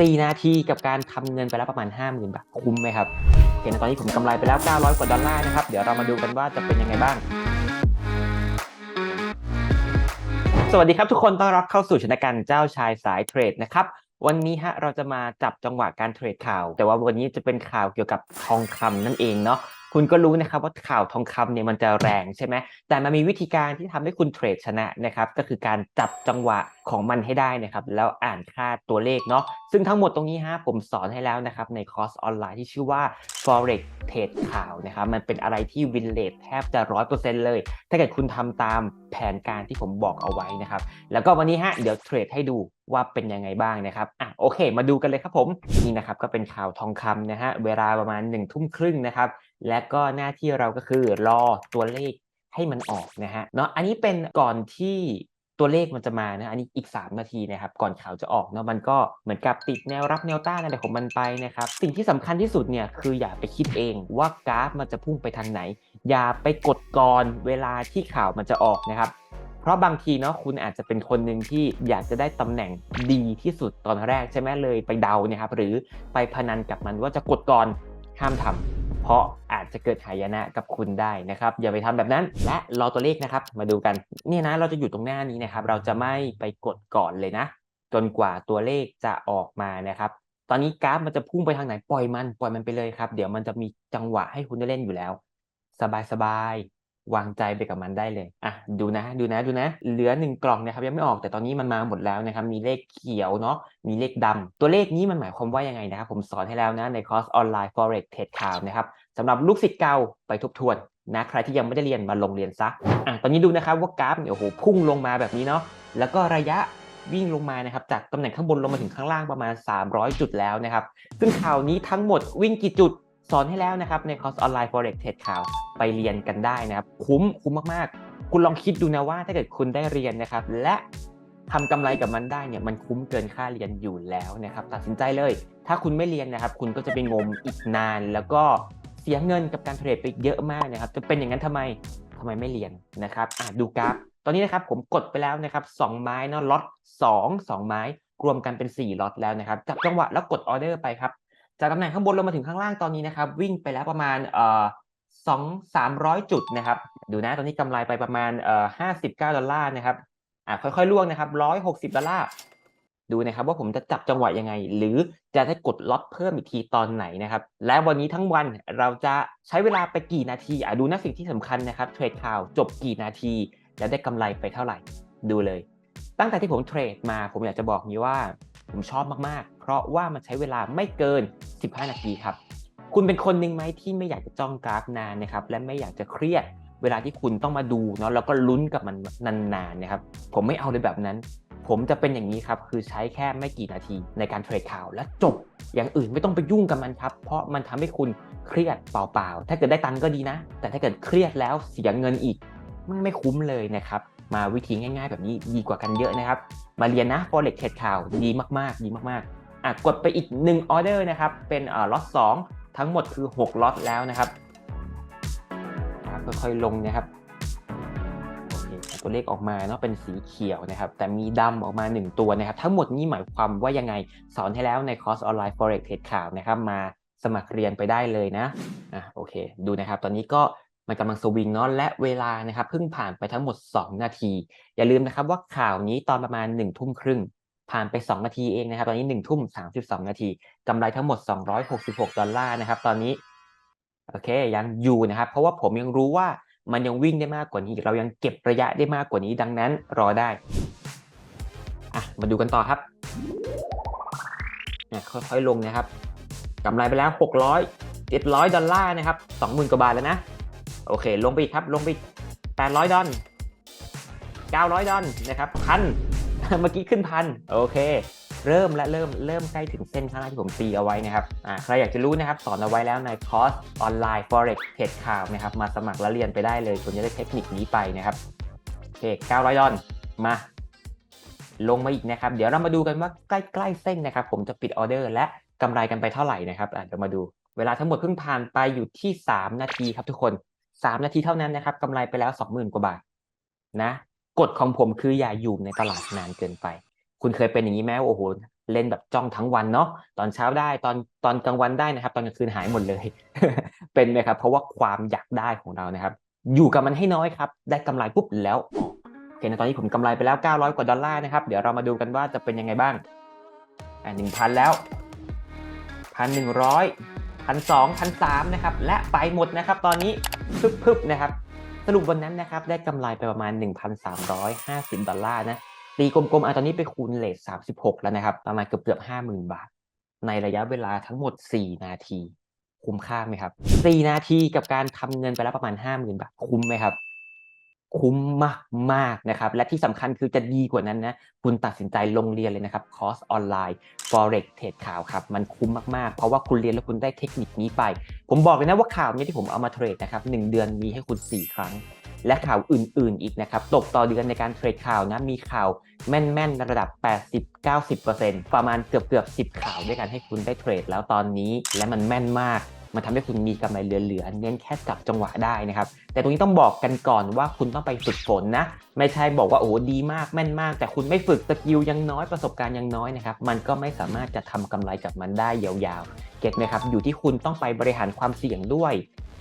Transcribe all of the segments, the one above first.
4 นาทีกับการทำเงินไปแล้วประมาณ 50,000 บาท คุ้มไหมครับโอเคนตอนนี้ผมกำไรไปแล้ว 900 กว่าดอลลาร์นะครับ เดี๋ยวเรามาดูกันว่าจะเป็นยังไงบ้างสวัสดีครับทุกคนต้อนรับเข้าสู่ชนะการเจ้าชายสายเทรดนะครับ วันนี้ฮะเราจะมาจับจังหวะการเทรดข่าว แต่ว่าวันนี้จะเป็นข่าวเกี่ยวกับทองคำนั่นเองเนาะ คุณก็รู้นะครับว่าข่าวทองคำเนี่ยมันจะแรงใช่ไหมแต่มันมีวิธีการที่ทำให้คุณเทรดชนะนะครับ ก็คือการจับจังหวะของมันให้ได้นะครับ แล้วอ่านค่าตัวเลขเนาะซึ่งทั้งหมดตรงนี้ฮะผมสอนให้แล้วนะครับ ในคอร์สออนไลน์ที่ชื่อว่า forex เทรดข่าวนะครับ มันเป็นอะไรที่วินเลทแทบจะร้อยเปอร์เซ็นต์เลย ถ้าเกิดคุณทำตามแผนการที่ผมบอกเอาไว้นะครับ แล้วก็วันนี้ฮะเดี๋ยวเทรดให้ดูว่าเป็นยังไงบ้างนะครับ อะโอเค มาดูกันเลยครับผม นี่นะครับก็เป็นข่าวทองคำนะฮะ เวลาประมาณ1นึ่ทุ่มครึ่งนะครับ และก็หน้าที่เราก็คือรอตัวเลขให้มันออกนะฮะเนาะอันนี้เป็นก่อนที่ตัวเลขมันจะมานะอันนี้อีก 3 นาทีนะครับก่อนข่าวจะออกเนาะมันก็เหมือนกับติดแนวรับแนวต้านอะไรของมันไปนะครับสิ่งที่สำคัญที่สุดเนี่ยคืออย่าไปคิดเองว่ากราฟมันจะพุ่งไปทางไหน อย่าไปกดก่อนเวลาที่ข่าวมันจะออกนะครับเพราะบางทีเนาะคุณอาจจะเป็นคนหนึ่งที่อยากจะได้ตำแหน่งดีที่สุดตอนแรกใช่ไหมเลยไปเดาเนี่ยครับหรือไปพนันกับมันว่าจะกดก่อนห้ามทำเพ ราะอาจจะเกิดหายนะกับคุณได้นะครับอย่าไปทำแบบนั้น และรอตัวเลขนะครับ มาดูกันนี่นะเราจะอยู่ตรงหน้านี้นะครับ เราจะไม่ไปกดก่อนเลยนะ จนกว่าตัวเลขจะออกมานะครับตอนนี้กราฟมันจะพุ่งไปทางไหนปล่อยมันปล่อยมันไปเลยครับ เดี๋ยวมันจะมีจังหวะให้คุณได้เล่นอยู่แล้ว สบายสบายๆวางใจไปกับมันได้เลย อะ ดูนะ ดูนะ ดูนะ เหลือหนึ่งกล่องนะครับ ยังไม่ออก แต่ตอนนี้มันมาหมดแล้วนะครับ มีเลขเขียวเนาะ มีเลขดำตัวเลขนี้มันหมายความว่ายังไงนะครับ ผมสอนให้แล้วนะ ในคอร์สออนไลน์ forex เทรดข่าวนะครับ สำหรับลูกศิษย์เก่าไปทบทวนนะใครที่ยังไม่ได้เรียนมาลงเรียนซะอะตอนนี้ดูนะครับว่ากราฟเนี่ยโอ้โหพุ่งลงมาแบบนี้เนาะแล้วก็ระยะวิ่งลงมานะครับจากตำแหน่งข้างบนลงมาถึงข้างล่างประมาณ 300 จุดแล้วนะครับซึ่งข่าวนี้ทั้งหมดวิ่งกี่จุดสอนให้แล้วนะครับในคอร์สออนไลน์ forex เทรดข่าวไปเรียนกันได้นะครับคุ้มคุ้มมากๆ คุณลองคิดดูนะว่าถ้าเกิดคุณได้เรียนนะครับและทำกำไรกับมันได้เนี่ยมันคุ้มเกินค่าเรียนอยู่แล้วนะครับตัดสินใจเลย ถ้าคุณไม่เรียนนะครับ คุณก็จะไปงมอีกนาน แล้วก็ เสียเงินกับการเทรดไปเยอะมากนะครับจะเป็นอย่างนั้นทำไมทำไมไม่เรียนนะครับดูกราฟ ตอนนี้นะครับผมกดไปแล้วนะครับสองไม้เนาะล็อตสองสองไม้รวมกันเป็น4ล็อตแล้วนะครับจับจังหวะแล้วกดออเดอร์ไปครับจากตำแหน่งข้างบนลงมาถึงข้างล่างตอนนี้นะครับวิ่งไปแล้วประมาณเอ่อสองสามร้อยจุดนะครับดูนะตอนนี้กำไรไปประมาณเอ่อห้าสิบเก้าดอลลาร์นะครับอ่าค่อยๆล่วงนะครับร้อยหกสิบดอลลาร์ ดูนะครับว่าผมจะจับจังหวะยังไง หรือจะได้กดล็อตเพิ่มอีกทีตอนไหนนะครับและวันนี้ทั้งวันเราจะใช้เวลาไปกี่นาทีอะดูนะสิ่งที่สำคัญนะครับเทรดข่าวจบกี่นาทีแล้วได้กำไรไปเท่าไหร่ดูเลย ตั้งแต่ที่ผมเทรดมาผมอยากจะบอกนี้ว่า ผมชอบมากๆ เพราะว่ามันใช้เวลาไม่เกิน 15 นาทีครับคุณเป็นคนหนึ่งไหมที่ไม่อยากจะจ้องกราฟนานนะครับและไม่อยากจะเครียดเวลาที่คุณต้องมาดูเนาะแล้วก็ลุ้นกับมันนานๆนะครับผมไม่เอาเลยแบบนั้น ผมจะเป็นอย่างนี้ครับ คือใช้แค่ไม่กี่นาทีในการเทรดข่าวและจบ อย่างอื่นไม่ต้องไปยุ่งกับมันครับ เพราะมันทำให้คุณเครียดเปล่าๆ ถ้าเกิดได้ตังก็ดีนะ แต่ถ้าเกิดเครียดแล้วเสียเงินอีกมันไม่คุ้มเลยนะครับ มาวิธีง่าย ๆ แบบนี้ดีกว่ากันเยอะนะครับ มาเรียนนะ forex เทรดข่าวดีมากๆ ดีมากๆอะกดไปอีก1ออเดอร์นะครับ เป็นเอ่อล็อต2ทั้งหมดคือ6ล็อตแล้วนะครับค่อยๆลงนะครับ ตัวเลขออกมาเนาะเป็นสีเขียวนะครับแต่มีดำออกมา 1 ตัวนะครับทั้งหมดนี้หมายความว่ายังไงสอนให้แล้วในคอร์สออนไลน์ forex เทรดข่าวนะครับมาสมัครเรียนไปได้เลยนะอะโอเค ดูนะครับ ตอนนี้ก็มันกำลังสวิงเนาะและเวลานะครับเพิ่งผ่านไปทั้งหมด 2 นาที อย่าลืมนะครับว่าข่าวนี้ตอนประมาณ1ทุ่มครึ่งผ่านไป 2 นาทีเองนะครับ ตอนนี้1ทุ่ม32นาทีกำไรทั้งหมด 266 ดอลลาร์นะครับ ตอนนี้โอเคยังอยู่นะครับ เพราะว่าผมยังรู้ว่า มันยังวิ่งได้มากกว่านี้ เรายังเก็บระยะได้มากกว่านี้ดังนั้นรอได้อะมาดูกันต่อครับเนี่ยค่อยๆลงนะครับกำไรไปแล้ว 600 700 ดอลลาร์นะครับ 20,000 กว่าบาทแล้วนะ โอเค ลงไปอีกครับ ลงไป800 ดอล900 ดอลนะครับพันเมื่อกี้ขึ้นพันโอเค เริ่มและเริ่มเริ่มใกล้ถึงเส้นข้างหน้าที่ผมตีเอาไว้นะครับอ่าใครอยากจะรู้นะครับสอนเอาไว้แล้วในคอร์สออนไลน์ forex เทรดข่าวนะครับมาสมัครและเรียนไปได้เลยคุณจะได้เทคนิคนี้ไปนะครับโอเค900ดอลมาลงมาอีกนะครับ เดี๋ยวเรามาดูกันว่าใกล้ๆเส้นนะครับ ผมจะปิดออเดอร์ และกำไรกันไปเท่าไหร่นะครับเดี๋ยวมาดูเวลาทั้งหมดเพิ่งผ่านไปอยู่ที่ 3 นาทีครับทุกคน 3 นาทีเท่านั้นนะครับกำไรไปแล้ว 20,000 กว่าบาทนะกฎของผมคืออย่าอยู่ในตลาดนานเกินไป คุณเคยเป็นอย่างนี้ไหมโอ้โหเล่นแบบจ้องทั้งวันเนาะตอนเช้าได้ตอนตอนกลางวันได้นะครับ ตอนกลางคืนหายหมดเลย เป็นไหมครับ เพราะว่าความอยากได้ของเรานะครับ อยู่กับมันให้น้อยครับ ได้กำไรปุ๊บแล้วโอเคนะตอนนี้ผมกำไรไปแล้ว 900 กว่าดอลลาร์นะครับ เดี๋ยวเรามาดูกันว่าจะเป็นยังไงบ้างอ่าหนึ่งพันแล้วพันหนึ่งร้อยพันสองพันสามนะครับ และไปหมดนะครับ ตอนนี้พึบๆนะครับ สรุปวันนั้นนะครับ ได้กำไรไปประมาณ 1,350 ดอลลาร์นะ ตีกลมๆอะตอนนี้ไปคูณเลท36แล้วนะครับ ประมาณเกือบเกือบ50,000บาท ในระยะเวลาทั้งหมด4นาที คุ้มค่าไหมครับ4นาทีกับการทำเงินไปแล้วประมาณ50,000บาท คุ้มไหมครับ คุ้มมากมากนะครับ และที่สำคัญคือจะดีกว่านั้นนะ คุณตัดสินใจลงเรียนเลยนะครับ คอร์สออนไลน์ Forex เทรดข่าวครับ มันคุ้มมากๆ เพราะว่าคุณเรียนแล้วคุณได้เทคนิคนี้ไป ผมบอกเลยนะว่าข่าวนี้ที่ผมเอามาเทรดนะครับหนึ่งเดือนมีให้คุณ 4 ครั้ง และข่าวอื่นๆ อีกนะครับตกต่อเดือนในการเทรดข่าวนะมีข่าวแม่นๆ ระดับ 80-90%ประมาณเกือบๆ10 ข่าวด้วยกันให้คุณได้เทรดแล้วตอนนี้และมันแม่นมาก มันทำให้คุณมีกำไรเหลือๆเน้นแค่จับจังหวะได้นะครับ แต่ตรงนี้ต้องบอกกันก่อนว่าคุณต้องไปฝึกฝนนะ ไม่ใช่บอกว่าโอ้ดีมากแม่นมาก แต่คุณไม่ฝึกสกิลยังน้อยประสบการณ์ยังน้อยนะครับ มันก็ไม่สามารถจะทำกำไรกับมันได้ยาวๆ เก็ตไหมครับ อยู่ที่คุณต้องไปบริหารความเสี่ยงด้วย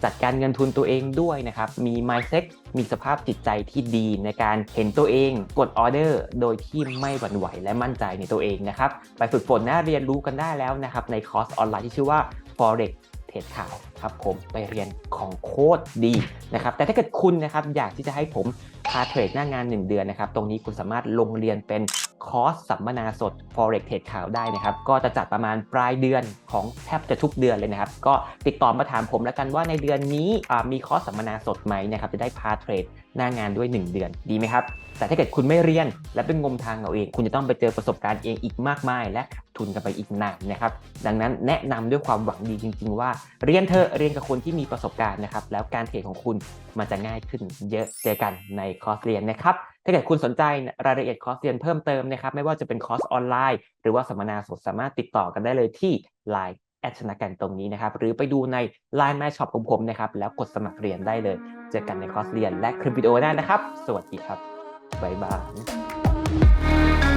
จัดการเงินทุนตัวเองด้วยนะครับ มี mindset มีสภาพจิตใจที่ดีในการเห็นตัวเอง กดออเดอร์ โดยที่ไม่หวั่นไหวและมั่นใจในตัวเองนะครับ ไปฝึกฝนนะเรียนรู้กันได้แล้วนะครับในคอร์สออนไลน์ที่ชื่อว่า forex เทรดข่าวครับผมไปเรียนของโคตรดีนะครับแต่ถ้าเกิดคุณนะครับอยากที่จะให้ผมพาเทรดหน้างาน 1 เดือนนะครับ ตรงนี้คุณสามารถลงเรียนเป็นคอร์สสัมมนาสด forex เทรดข่าวได้นะครับ ก็จะจัดประมาณปลายเดือนของแทบจะทุกเดือนเลยนะครับ ก็ติดต่อมาถามผมแล้วกันว่าในเดือนนี้มีคอร์สสัมมนาสดไหมนะครับจะได้พาเทรดหน้างานด้วย 1 เดือนดีไหมครับ แต่ถ้าเกิดคุณไม่เรียนและเป็นงมทางเอาเอง คุณจะต้องไปเจอประสบการณ์เองอีกมากมาย และขาดทุนกันไปอีกนานนะครับ ดังนั้นแนะนำด้วยความหวังดีจริง ๆ ว่าเรียนเถอเรียนกับคนที่มีประสบการณ์นะครับ แล้วการเทรดของคุณมันจะง่ายขึ้นเยอะเจอกันในคอร์สเรียนนะครับถ้าเกิดคุณสนใจรายละเอียดคอร์สเรียนเพิ่มเติมนะครับ ไม่ว่าจะเป็นคอร์สออนไลน์ หรือว่าสัมมนาสดสามารถติดต่อกันได้เลยที่ Line แอดชนะกันตรงนี้นะครับ หรือไปดูใน Line My Shop ของผมนะครับ แล้วกดสมัครเรียนได้เลย เจอกันในคอร์สเรียนและคลิปวิดีโอหน้านะครับ สวัสดีครับ บ๊ายบาย